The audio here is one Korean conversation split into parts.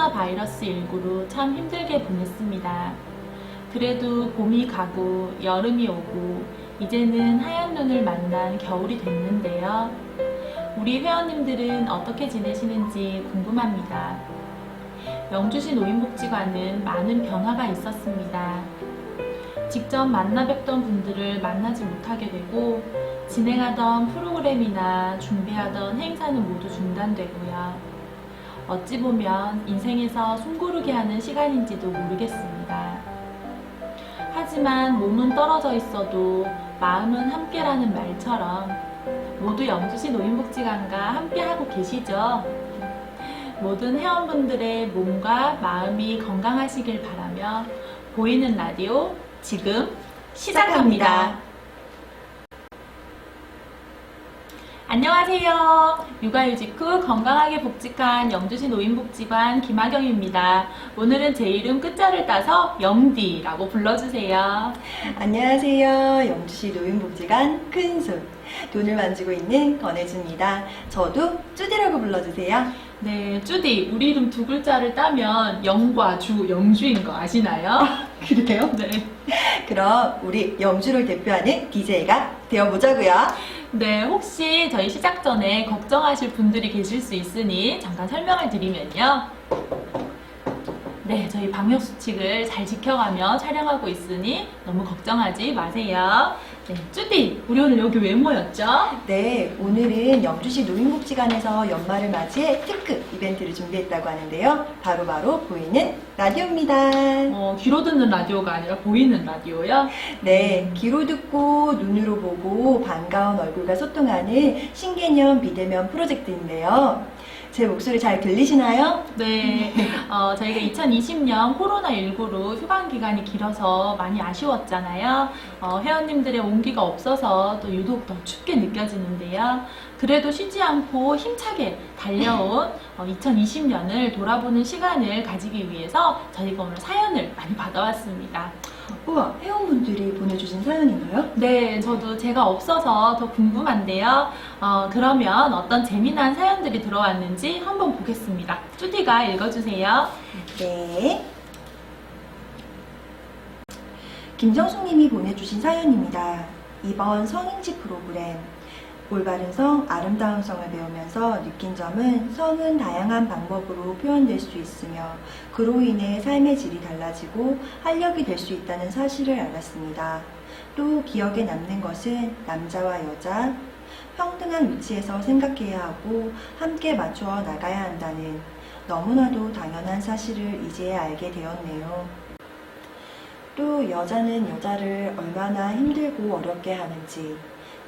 코로나 바이러스 19로 참 힘들게 보냈습니다. 그래도 봄이 가고 여름이 오고 이제는 하얀 눈을 만난 겨울이 됐는데요. 우리 회원님들은 어떻게 지내시는지 궁금합니다. 영주시 노인복지관은 많은 변화가 있었습니다. 직접 만나 뵙던 분들을 만나지 못하게 되고 진행하던 프로그램이나 준비하던 행사는 모두 중단되고요. 어찌 보면 인생에서 숨고르게 하는 시간인지도 모르겠습니다. 하지만 몸은 떨어져 있어도 마음은 함께라는 말처럼 모두 영주시 노인복지관과 함께하고 계시죠? 모든 회원분들의 몸과 마음이 건강하시길 바라며 보이는 라디오 지금 시작합니다. 안녕하세요. 육아휴 직 후 건강하게 복직한 영주시 노인복지관 김하경입니다. 오늘은 제 이름 끝자를 따서 영디라고 불러주세요. 안녕하세요. 영주시 노인복지관 큰손 돈을 만지고 있는 권혜주입니다. 저도 쭈디라고 불러주세요. 네, 쭈디, 우리 이름 두 글자를 따면 영과 주, 영주인 거 아시나요? 그래요? 네. 그럼 우리 영주를 대표하는 DJ가 되어보자고요. 네, 혹시 저희 시작 전에 걱정하실 분들이 계실 수 있으니 잠깐 설명을 드리면요. 네, 저희 방역 수칙을 잘 지켜가며 촬영하고 있으니 너무 걱정하지 마세요. 네, 쭈디, 우리 오늘 여기 왜 모였죠? 네, 오늘은 영주시 노인복지관에서 연말을 맞이해 특급 이벤트를 준비했다고 하는데요. 바로바로 보이는 라디오입니다. 어, 귀로 듣는 라디오가 아니라 보이는 라디오요? 네, 귀로 듣고 눈으로 보고 반가운 얼굴과 소통하는 신개념 비대면 프로젝트인데요. 제 목소리 잘 들리시나요? 네, 어, 저희가 2020년 코로나19로 휴관 기간이 길어서 많이 아쉬웠잖아요. 어, 회원님들의 온기가 없어서 또 유독 더 춥게 느껴지는데요. 그래도 쉬지 않고 힘차게 달려온 2020년을 돌아보는 시간을 가지기 위해서 저희가 오늘 사연을 많이 받아왔습니다. 우와, 회원분들이 보내주신 사연인가요? 네, 저도 제가 없어서 더 궁금한데요. 어, 그러면 어떤 재미난 사연들이 들어왔는지 한번 보겠습니다. 쭈디가 읽어주세요. 네. 김정숙님이 보내주신 사연입니다. 이번 성인지 프로그램 올바른 성, 아름다운 성을 배우면서 느낀 점은 성은 다양한 방법으로 표현될 수 있으며 그로 인해 삶의 질이 달라지고 활력이 될 수 있다는 사실을 알았습니다. 또 기억에 남는 것은 남자와 여자, 평등한 위치에서 생각해야 하고 함께 맞추어 나가야 한다는 너무나도 당연한 사실을 이제야 알게 되었네요. 또 여자는 여자를 얼마나 힘들고 어렵게 하는지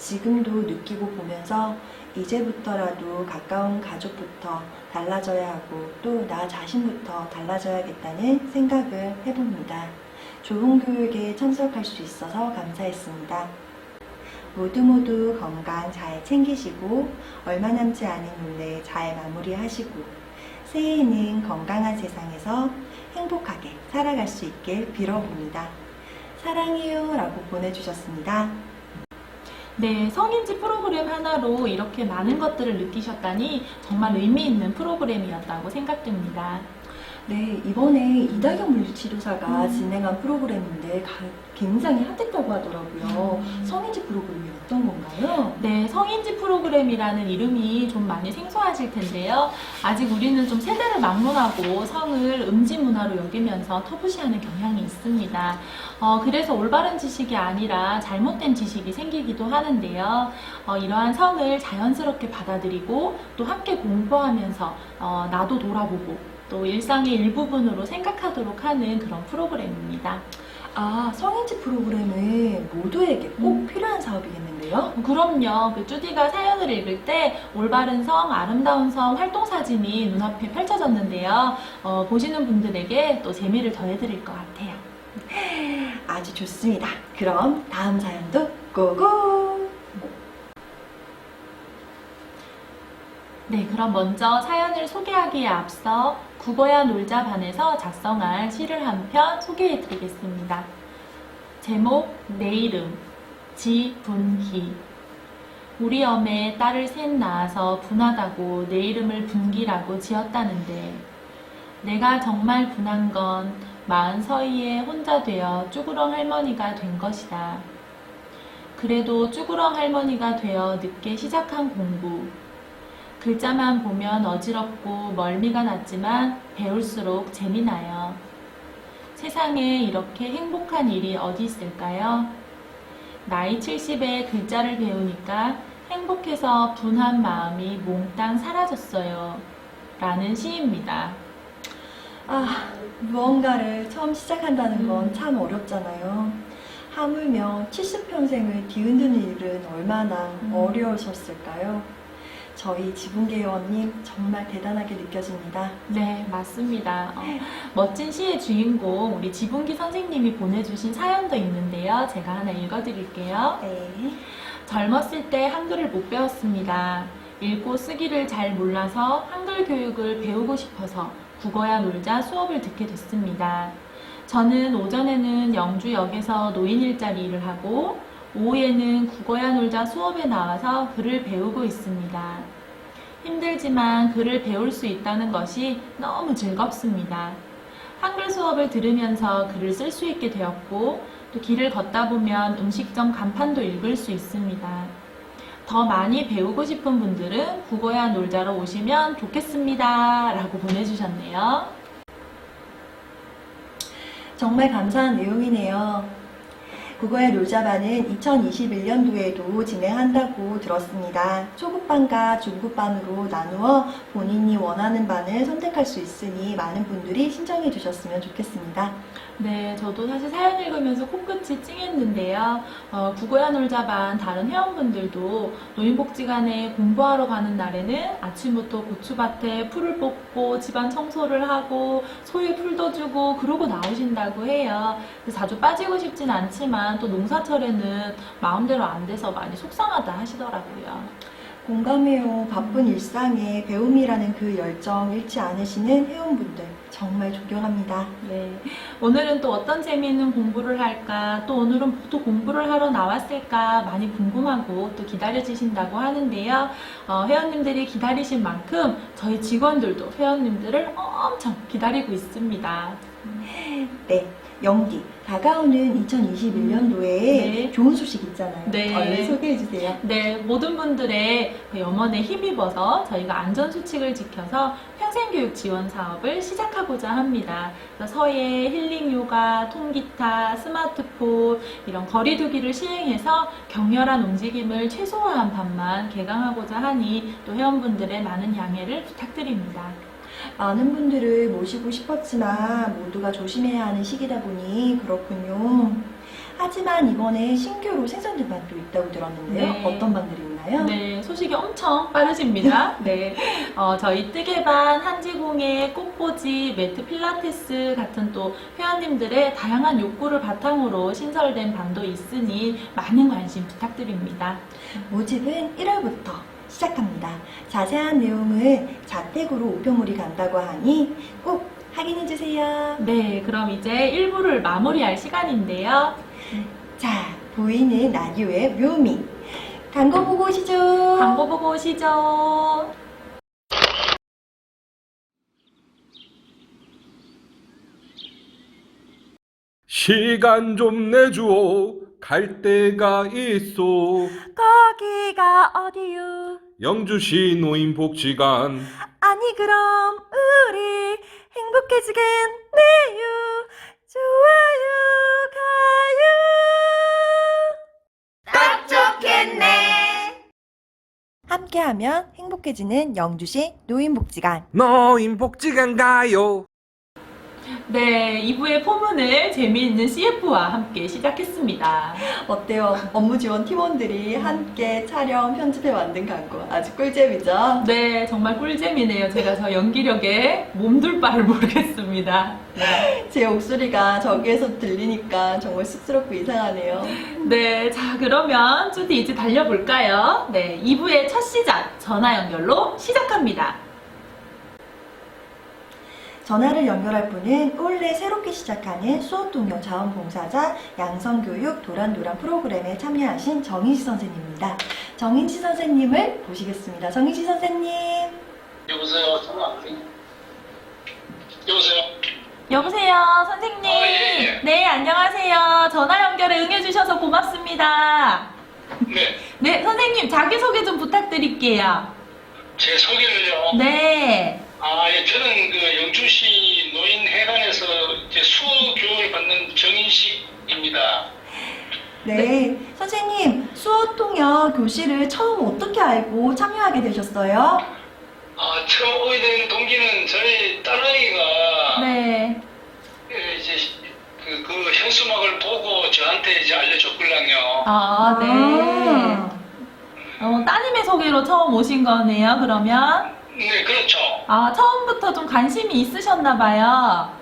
지금도 느끼고 보면서 이제부터라도 가까운 가족부터 달라져야 하고 또 나 자신부터 달라져야겠다는 생각을 해봅니다. 좋은 교육에 참석할 수 있어서 감사했습니다. 모두 모두 건강 잘 챙기시고 얼마 남지 않은 올해 잘 마무리하시고 새해에는 건강한 세상에서 행복하게 살아갈 수 있길 빌어봅니다. 사랑해요 라고 보내주셨습니다. 네, 성인지 프로그램 하나로 이렇게 많은 것들을 느끼셨다니 정말 의미 있는 프로그램이었다고 생각됩니다. 네, 이번에 이다경 물리치료사가 음. 진행한 프로그램인데 가- 굉장히 핫했다고 하더라고요. 음. 성인지 프로그램이 어떤 건가요? 네, 성인지 프로그램이라는 이름이 좀 많이 생소하실 텐데요. 아직 우리는 좀 세대를 막론하고 성을 음지 문화로 여기면서 터부시하는 경향이 있습니다. 어, 그래서 올바른 지식이 아니라 잘못된 지식이 생기기도 하는데요. 어, 이러한 성을 자연스럽게 받아들이고 또 함께 공부하면서 어, 나도 돌아보고 또 일상의 일부분으로 생각하도록 하는 그런 프로그램입니다. 아, 성인지 프로그램은 모두에게 꼭 음. 필요한 사업이겠는데요? 그럼요. 그 쭈디가 사연을 읽을 때 올바른 성, 아름다운 성 활동 사진이 눈앞에 펼쳐졌는데요. 어, 보시는 분들에게 또 재미를 더해드릴 것 같아요. 아주 좋습니다. 그럼 다음 사연도 고고! 네, 그럼 먼저 사연을 소개하기에 앞서 국어야 놀자 반에서 작성한 시를 한 편 소개해 드리겠습니다. 제목, 내 이름, 지분희. 우리 엄에 딸을 셋 낳아서 분하다고 내 이름을 분기라고 지었다는데 내가 정말 분한 건 마흔 서이에 혼자 되어 쭈구렁 할머니가 된 것이다. 그래도 쭈구렁 할머니가 되어 늦게 시작한 공부. 글자만 보면 어지럽고 멀미가 났지만 배울수록 재미나요. 세상에 이렇게 행복한 일이 어디 있을까요? 나이 70에 글자를 배우니까 행복해서 분한 마음이 몽땅 사라졌어요. 라는 시입니다. 아, 무언가를 처음 시작한다는 건 음. 참 어렵잖아요. 하물며 70평생을 뒤흔드는 일은 얼마나 음. 어려우셨을까요? 저희 지붕계원님 정말 대단하게 느껴집니다. 네, 맞습니다. 어, 멋진 시의 주인공, 우리 지붕기 선생님이 보내주신 사연도 있는데요. 제가 하나 읽어드릴게요. 네. 젊었을 때 한글을 못 배웠습니다. 읽고 쓰기를 잘 몰라서 한글 교육을 배우고 싶어서 국어야 놀자 수업을 듣게 됐습니다. 저는 오전에는 영주역에서 노인 일자리 일을 하고 오후에는 국어야 놀자 수업에 나와서 글을 배우고 있습니다. 힘들지만 글을 배울 수 있다는 것이 너무 즐겁습니다. 한글 수업을 들으면서 글을 쓸 수 있게 되었고 또 길을 걷다 보면 음식점 간판도 읽을 수 있습니다. 더 많이 배우고 싶은 분들은 국어야 놀자로 오시면 좋겠습니다. 라고 보내주셨네요. 정말 감사한 내용이네요. 국어의 놀자반은 2021년도에도 진행한다고 들었습니다. 초급반과 중급반으로 나누어 본인이 원하는 반을 선택할 수 있으니 많은 분들이 신청해 주셨으면 좋겠습니다. 네, 저도 사실 사연 읽으면서 코끝이 찡했는데요. 어, 국어야 놀자반 다른 회원분들도 노인복지관에 공부하러 가는 날에는 아침부터 고추밭에 풀을 뽑고 집안 청소를 하고 소에 풀도 주고 그러고 나오신다고 해요. 자주 빠지고 싶진 않지만 또 농사철에는 마음대로 안 돼서 많이 속상하다 하시더라고요. 공감해요. 바쁜 일상에 배움이라는 그 열정 잃지 않으시는 회원분들 정말 존경합니다. 네. 오늘은 또 어떤 재미있는 공부를 할까, 또 오늘은 또 공부를 하러 나왔을까 많이 궁금하고 또 기다려지신다고 하는데요. 어, 회원님들이 기다리신 만큼 저희 직원들도 회원님들을 엄청 기다리고 있습니다. 네, 영디 다가오는 2021년도에 네. 좋은 소식 있잖아요. 네. 얼른 소개해 주세요. 네, 모든 분들의 그 염원에 힘입어서 저희가 안전 수칙을 지켜서 평생교육 지원 사업을 시작하고자 합니다. 서예, 힐링 요가, 통기타, 스마트폰 이런 거리두기를 시행해서 격렬한 움직임을 최소화한 반만 개강하고자 하니 또 회원분들의 많은 양해를 부탁드립니다. 많은 분들을 모시고 싶었지만 모두가 조심해야 하는 시기다 보니 그렇군요. 하지만 이번에 신규로 생성된 반도 있다고 들었는데요. 네. 어떤 반들이 있나요? 네, 소식이 엄청 빠르십니다. 네, 어, 저희 뜨개반, 한지공예, 꽃꽂이, 매트 필라테스 같은 또 회원님들의 다양한 욕구를 바탕으로 신설된 반도 있으니 많은 관심 부탁드립니다. 모집은 1월부터 시작합니다. 자세한 내용은 자택으로 우편물이 간다고 하니 꼭 확인해 주세요. 네, 그럼 이제 1부를 마무리할 시간인데요. 자, 보이는 라디오의 묘미. 광고 보고 오시죠. 광고 보고 오시죠. 시간 좀 내주오 갈 데가 있어 거기가 어디요? 영주시 노인복지관 아니 그럼 우리 행복해지겠네요. 좋아요 가요. 딱 좋겠네. 함께하면 행복해지는 영주시 노인복지관. 노인복지관 가요 네, 2부의 포문을 재미있는 CF와 함께 시작했습니다. 어때요? 업무 지원 팀원들이 함께 촬영 편집해 만든 광고 아주 꿀잼이죠? 네, 정말 꿀잼이네요. 제가 저 연기력에 몸둘 바를 모르겠습니다. 네. 제 목소리가 저기에서 들리니까 정말 쑥스럽고 이상하네요. 네, 자, 그러면 쭈디 이제 달려볼까요? 네, 2부의 첫 시작, 전화 연결로 시작합니다. 전화를 연결할 분은 올해 새롭게 시작하는 수업 동료 자원봉사자 양성교육 도란도란 프로그램에 참여하신 정인시 선생님입니다. 정인시 선생님을 모시겠습니다. 정인시 선생님. 여보세요, 전화. 여보세요. 여보세요, 선생님. 어, 예, 예. 네, 안녕하세요. 전화 연결에 응해주셔서 고맙습니다. 네, 네, 선생님, 자기소개 좀 부탁드릴게요. 제 소개를요. 네. 아, 예, 저는 그 영주시 노인회관에서 이제 수어 교육을 받는 정인식입니다. 네. 선생님, 수어 통역 교실을 처음 어떻게 알고 참여하게 되셨어요? 아, 처음 오게 된 동기는 저희 딸아이가 네. 예, 이제 그, 그 현수막을 보고 저한테 이제 알려줬걸랑요. 아, 네. 아. 어, 따님의 소개로 처음 오신 거네요, 그러면? 네, 그렇죠. 아, 처음부터 좀 관심이 있으셨나 봐요.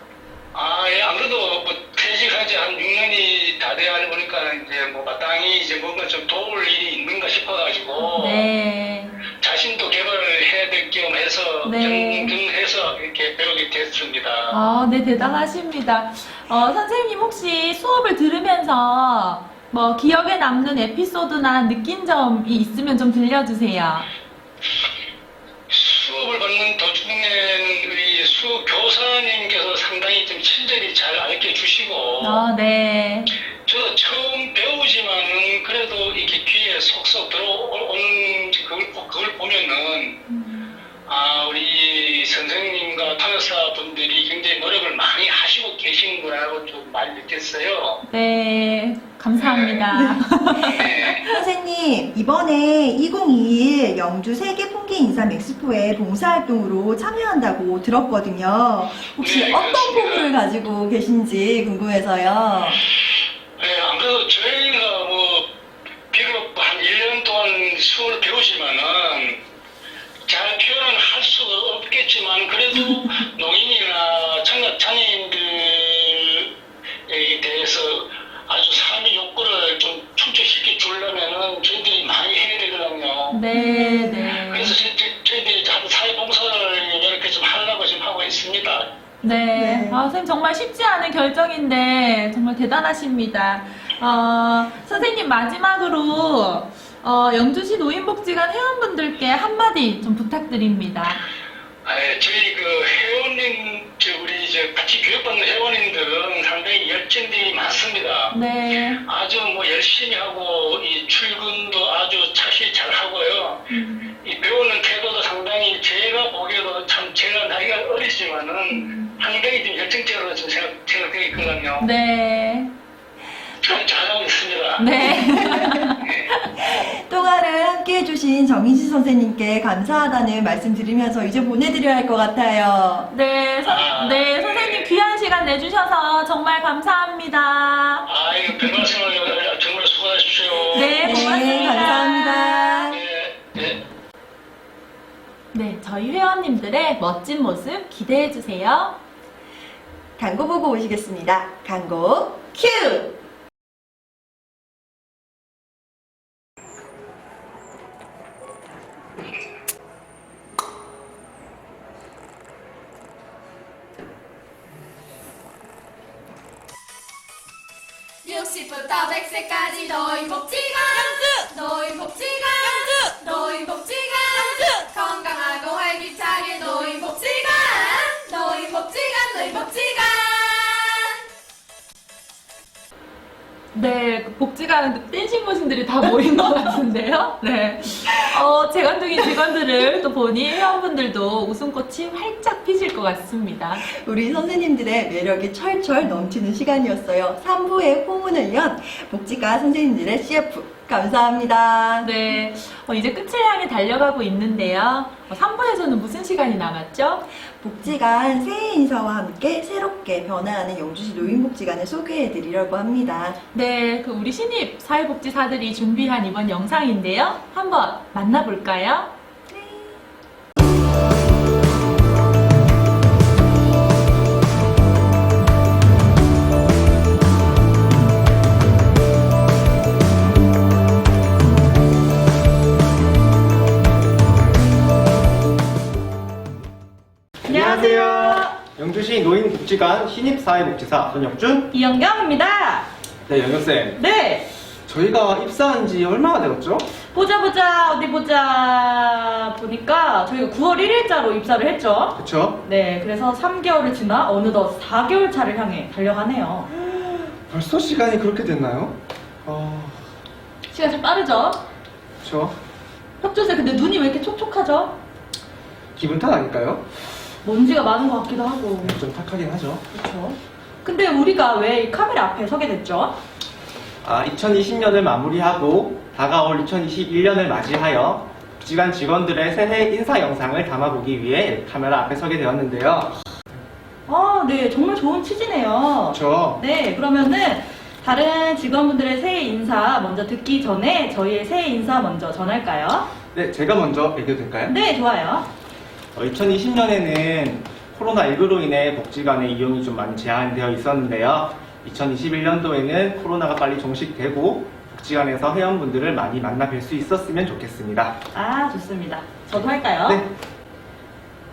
아, 예, 아무래도 뭐 퇴직한 지한 6년이 다 돼야 보니까 이제 뭐 마땅히 이제 뭔가 좀 도울 일이 있는가 싶어가지고 네. 자신도 개발을 해야 될 겸 해서 네. 경등해서 이렇게 배우게 됐습니다. 아, 네, 대단하십니다. 어, 선생님 혹시 수업을 들으면서 뭐 기억에 남는 에피소드나 느낀 점이 있으면 좀 들려주세요. 수업을 받는 도중에는 우리 수 교사님께서 상당히 좀 친절히 잘 알려 주시고 아, 네. 저도 처음 배우지만은 그래도 이렇게 귀에 속속 들어오는 그걸, 보- 그걸 보면은 아 우리 선생님과 판사 분들이 굉장히 노력을 많이 하시고 계시는구나라고 좀 많이 느꼈어요. 네. 감사합니다. 네. 선생님, 이번에 2021 영주 세계 풍기 인삼 엑스포에 봉사활동으로 참여한다고 들었거든요. 혹시 네, 어떤 그렇습니다. 포부를 가지고 계신지 궁금해서요. 네, 안 그래도 저희가 뭐 비록 한 1년 동안 수어를 배우지만은 잘 표현은 할 수가 없겠지만 그래도 농인이나 청각 장애인들에 대해서 아주 삶의 욕구를 좀 충족시켜 주려면은 저희들이 많이 해야 되거든요. 네, 네. 그래서 저희, 저희들이 한 사회봉사를 이렇게 좀 하려고 지금 하고 있습니다. 네. 네. 아, 선생님 정말 쉽지 않은 결정인데 정말 대단하십니다. 어, 선생님 마지막으로 어, 영주시 노인복지관 회원분들께 한마디 좀 부탁드립니다. 아, 예, 저희 그 회원님, 저 우리 이제 같이 교육받는 회원님들은 상당히 열정들이 많습니다. 네. 아주 뭐 열심히 하고 이 출근도 아주 차실 잘 하고요. 음, 이 배우는 태도도 상당히 제가 보기에도 참 제가 나이가 어리지만은 상당히 좀 열정적으로 좀 생각, 생각되고 있거든요. 네. 잘 잘하고 있습니다. 네. 통화를 함께 해주신 정인시 선생님께 감사하다는 말씀 드리면서 이제 보내드려야 할 것 같아요. 네, 선, 네, 선생님 귀한 시간 내주셔서 정말 감사합니다. 아, 이거 정말 수고하십시오. 네, 고맙습니다. 감사합니다. 네, 네. 네, 저희 회원님들의 멋진 모습 기대해주세요. 광고 보고 오시겠습니다. 광고 큐! 육십부터 백세까지 노인복지관 노인복지관 노인복지관 건강하고 활기차게 노인복지관 노인복지관 노인복지관 네, 그 복지관 댄싱 머신들이 다 모인 것 같은데요. 네. 어, 재간둥이 직원들을 또 보니 회원분들도 웃음꽃이 활짝 피실 것 같습니다. 우리 선생님들의 매력이 철철 넘치는 시간이었어요. 3부의 포문을 연 복지과 선생님들의 CF 감사합니다. 네, 어, 이제 끝을 향해 달려가고 있는데요. 어, 3부에서는 무슨 시간이 남았죠? 복지관 새해 인사와 함께 새롭게 변화하는 영주시 노인복지관을 소개해 드리려고 합니다. 네, 그 우리 신입 사회복지사들이 준비한 이번 영상인데요. 한번 만나볼까요? 안 복지관 신입사회복지사 손혁준. 이영경입니다. 네, 영혁쌤. 네, 저희가 입사한 지 얼마나 되었죠? 보자 보자 어디 보자 보니까 저희가 9월 1일자로 입사를 했죠. 그쵸? 네, 그래서 3개월을 지나 어느덧 4개월 차를 향해 달려가네요. 벌써 시간이 그렇게 됐나요? 어, 시간 참 빠르죠? 그쵸? 혁준쌤 근데 눈이 왜 이렇게 촉촉하죠? 기분 탓 아닐까요? 먼지가 많은 것 같기도 하고. 좀 탁하긴 하죠. 그렇죠. 근데 우리가 왜 이 카메라 앞에 서게 됐죠? 아, 2020년을 마무리하고 다가올 2021년을 맞이하여 복지관 직원들의 새해 인사 영상을 담아보기 위해 카메라 앞에 서게 되었는데요. 아, 네, 정말 좋은 취지네요. 그쵸? 네, 그러면은 다른 직원분들의 새해 인사 먼저 듣기 전에 저희의 새해 인사 먼저 전할까요? 네, 제가 먼저 얘기해도 될까요? 네, 좋아요. 2020년에는 코로나19로 인해 복지관의 이용이 좀 많이 제한되어 있었는데요. 2021년도에는 코로나가 빨리 종식되고 복지관에서 회원분들을 많이 만나 뵐 수 있었으면 좋겠습니다. 아, 좋습니다. 저도 할까요? 네.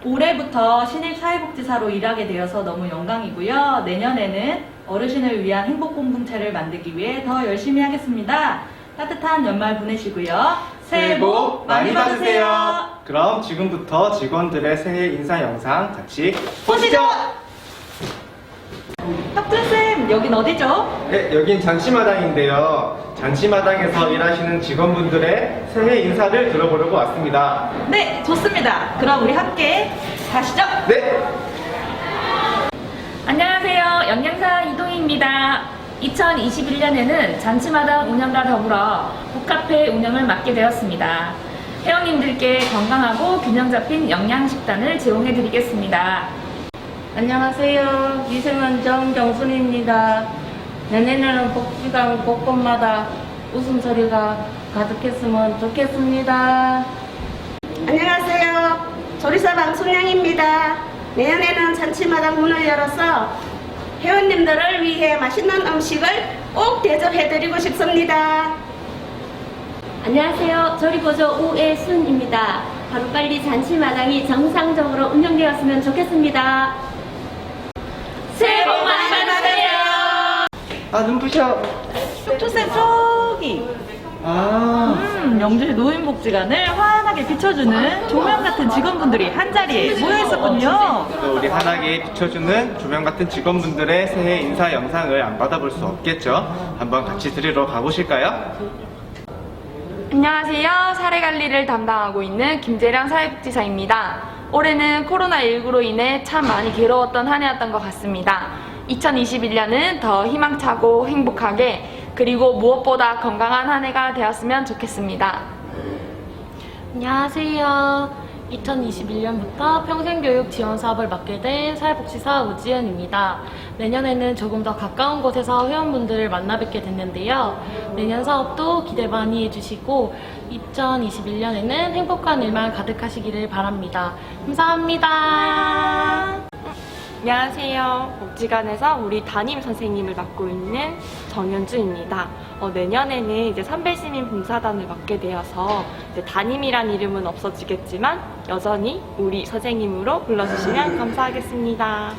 올해부터 신입 사회복지사로 일하게 되어서 너무 영광이고요. 내년에는 어르신을 위한 행복 공동체를 만들기 위해 더 열심히 하겠습니다. 따뜻한 연말 보내시고요. 새해 복 많이 받으세요. 그럼 지금부터 직원들의 새해 인사 영상 같이 보시죠. 혁준쌤, 여긴 어디죠? 네, 여긴 잔치마당인데요. 잔치마당에서 일하시는 직원분들의 새해 인사를 들어보려고 왔습니다. 네, 좋습니다. 그럼 우리 함께 가시죠. 네, 안녕하세요. 영양사 이동희입니다. 2021년에는 잔치마당 운영과 더불어 북카페 운영을 맡게 되었습니다. 회원님들께 건강하고 균형 잡힌 영양식단을 제공해 드리겠습니다. 안녕하세요. 미생은 정경순입니다. 내년에는 복지관 곳곳마다 웃음소리가 가득했으면 좋겠습니다. 안녕하세요. 조리사방 손양입니다. 내년에는 잔치마당 문을 열어서 회원님들을 위해 맛있는 음식을 꼭 대접해드리고 싶습니다. 안녕하세요. 조리보조 우애순입니다. 하루빨리 잔치마당이 정상적으로 운영되었으면 좋겠습니다. 새해 복 많이 받으세요. 아 눈부셔. 혁준쌤 저기. 아, 음, 영주시 노인복지관을 환하게 비춰주는 조명 같은 직원분들이 한 자리에 모여 있었군요. 또 우리 환하게 비춰주는 조명 같은 직원분들의 새해 인사 영상을 안 받아볼 수 없겠죠? 한번 같이 들으러 가보실까요? 안녕하세요. 사례 관리를 담당하고 있는 김재량 사회복지사입니다. 올해는 코로나19로 인해 참 많이 괴로웠던 한 해였던 것 같습니다. 2021년은 더 희망차고 행복하게 그리고 무엇보다 건강한 한 해가 되었으면 좋겠습니다. 안녕하세요. 2021년부터 평생교육 지원 사업을 맡게 된 사회복지사 우지은입니다. 내년에는 조금 더 가까운 곳에서 회원분들을 만나 뵙게 됐는데요. 내년 사업도 기대 많이 해주시고 2021년에는 행복한 일만 가득하시기를 바랍니다. 감사합니다. 안녕하세요. 복지관에서 우리 담임 선생님을 맡고 있는 정현주입니다. 어, 내년에는 이제 선배시민 봉사단을 맡게 되어서 이제 담임이란 이름은 없어지겠지만 여전히 우리 선생님으로 불러주시면 감사하겠습니다.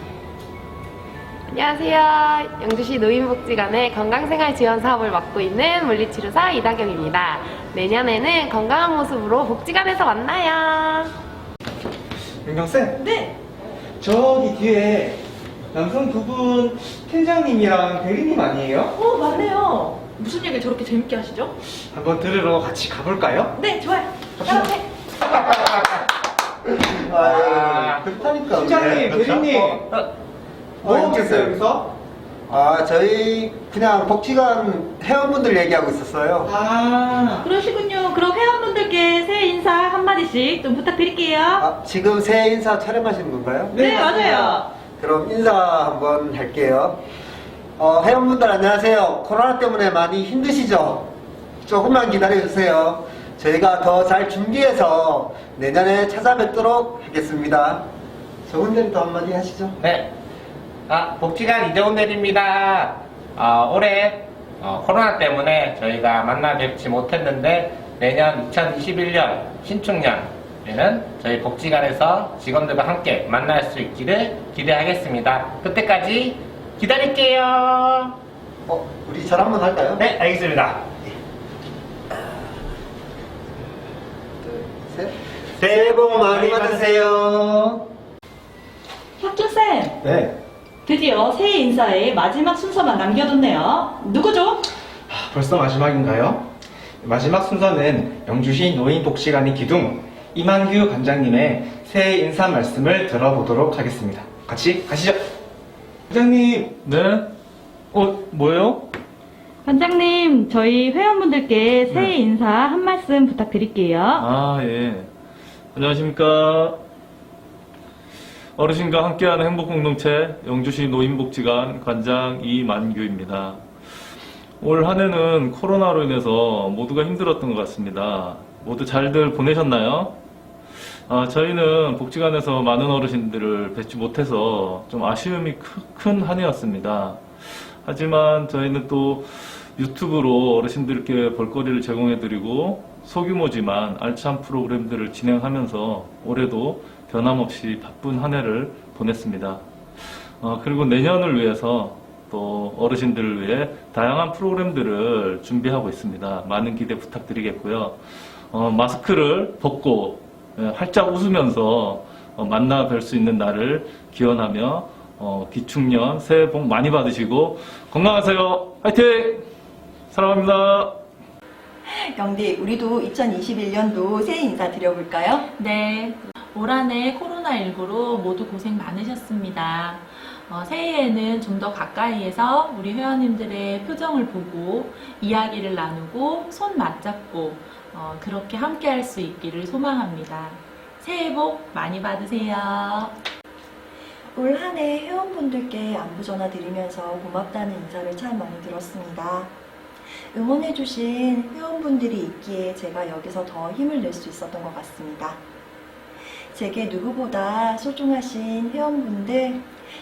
안녕하세요. 영주시 노인복지관의 건강생활 지원 사업을 맡고 있는 물리치료사 이다경입니다. 내년에는 건강한 모습으로 복지관에서 만나요. 윤경쌤, 네. 저기 뒤에 남성 두 분 팀장님이랑 대리님 아니에요? 오, 맞네요. 무슨 얘기 저렇게 재밌게 하시죠? 한번 들으러 같이 가볼까요? 네, 좋아요. 따라오세요. 아, 그렇다니까. 팀장님? 대리님, 어, 뭐 어, 계세요 여기서? 아, 저희 그냥 복지관 회원분들 얘기하고 있었어요. 아, 그러시군요. 그럼 회원분들께 새해 인사 한마디씩 좀 부탁드릴게요. 아, 지금 새해 인사 촬영하시는 건가요? 네, 맞아요. 그럼 인사 한번 할게요. 어, 회원분들 안녕하세요. 코로나 때문에 많이 힘드시죠? 조금만 기다려주세요. 저희가 더 잘 준비해서 내년에 찾아뵙도록 하겠습니다. 저분들도 한마디 하시죠. 네. 아, 복지관 이재훈 대리입니다. 어, 올해 어, 코로나 때문에 저희가 만나 뵙지 못했는데 내년 2021년 신축년에는 저희 복지관에서 직원들과 함께 만날 수 있기를 기대하겠습니다. 그때까지 기다릴게요. 어, 우리 잘 한번 할까요? 네, 알겠습니다. 둘, 셋. 새해 복 많이 받으세요. 합격생! 네. 드디어 새해 인사의 마지막 순서만 남겨뒀네요. 누구죠? 벌써 마지막인가요? 마지막 순서는 영주시 노인 복지관의 기둥 이만규 관장님의 새해 인사 말씀을 들어보도록 하겠습니다. 같이 가시죠. 회장님, 네? 어, 뭐예요? 관장님, 저희 회원분들께 새해 인사 한 말씀 부탁드릴게요. 아, 예. 안녕하십니까. 어르신과 함께하는 행복공동체 영주시 노인복지관 관장 이만규입니다. 올 한 해는 코로나로 인해서 모두가 힘들었던 것 같습니다. 모두 잘들 보내셨나요? 아, 저희는 복지관에서 많은 어르신들을 뵙지 못해서 좀 아쉬움이 큰 한 해였습니다. 하지만 저희는 또 유튜브로 어르신들께 볼거리를 제공해드리고 소규모지만 알찬 프로그램들을 진행하면서 올해도 변함없이 바쁜 한 해를 보냈습니다. 어, 그리고 내년을 위해서 또 어르신들을 위해 다양한 프로그램들을 준비하고 있습니다. 많은 기대 부탁드리겠고요. 어, 마스크를 벗고 예, 활짝 웃으면서 어, 만나 뵐 수 있는 날을 기원하며 어, 기축년 새해 복 많이 받으시고 건강하세요. 화이팅! 사랑합니다. 영디, 우리도 2021년도 새해 인사 드려볼까요? 네. 올 한해 코로나19로 모두 고생 많으셨습니다. 어, 새해에는 좀 더 가까이에서 우리 회원님들의 표정을 보고 이야기를 나누고 손 맞잡고 어, 그렇게 함께 할 수 있기를 소망합니다. 새해 복 많이 받으세요. 올 한 해 회원분들께 안부 전화 드리면서 고맙다는 인사를 참 많이 들었습니다. 응원해주신 회원분들이 있기에 제가 여기서 더 힘을 낼 수 있었던 것 같습니다. 제게 누구보다 소중하신 회원분들,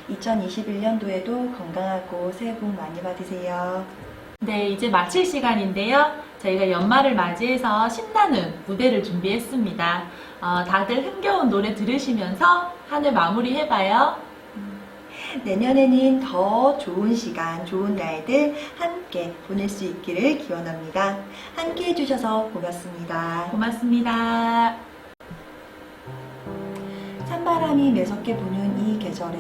2021년도에도 건강하고 새해 복 많이 받으세요. 네, 이제 마칠 시간인데요. 저희가 연말을 맞이해서 신나는 무대를 준비했습니다. 어, 다들 흥겨운 노래 들으시면서 한 해 마무리해봐요. 내년에는 더 좋은 시간, 좋은 날들 함께 보낼 수 있기를 기원합니다. 함께 해주셔서 고맙습니다. 고맙습니다. 찬바람이 매섭게 부는 이 계절에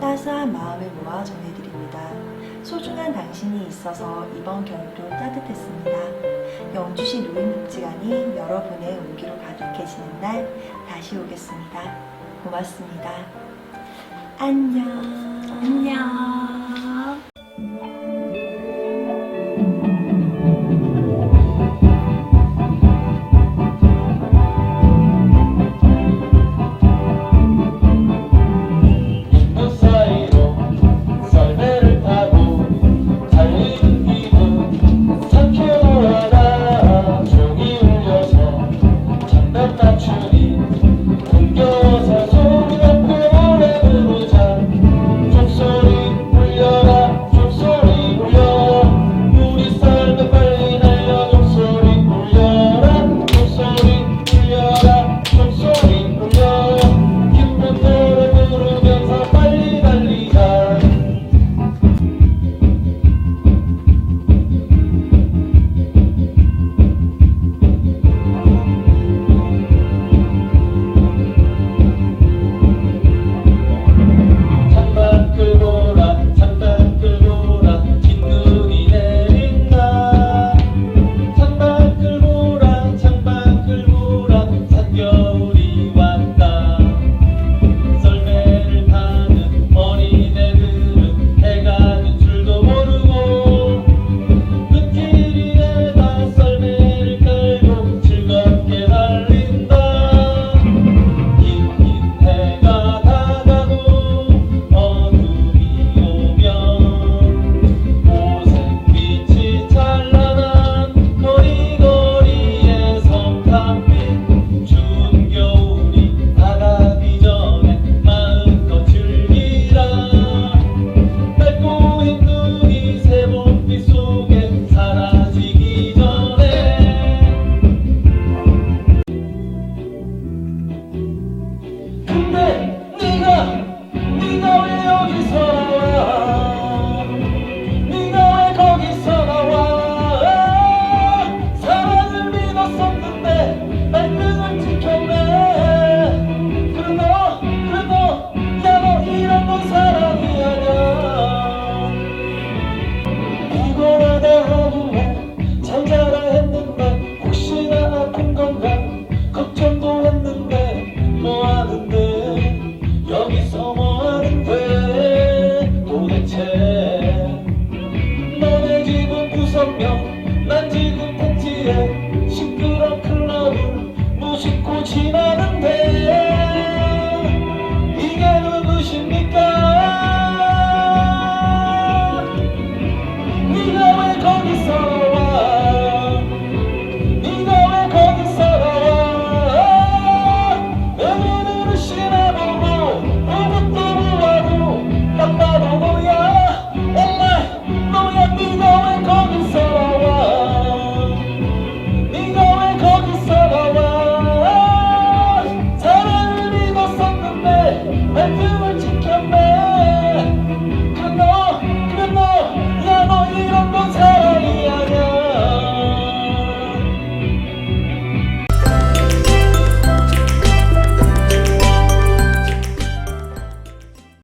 따스한 마음을 모아 전해드립니다. 소중한 당신이 있어서 이번 겨울도 따뜻했습니다. 영주시 노인복지관이 여러분의 온기로 가득해지는 날 다시 오겠습니다. 고맙습니다. 안녕. 안녕.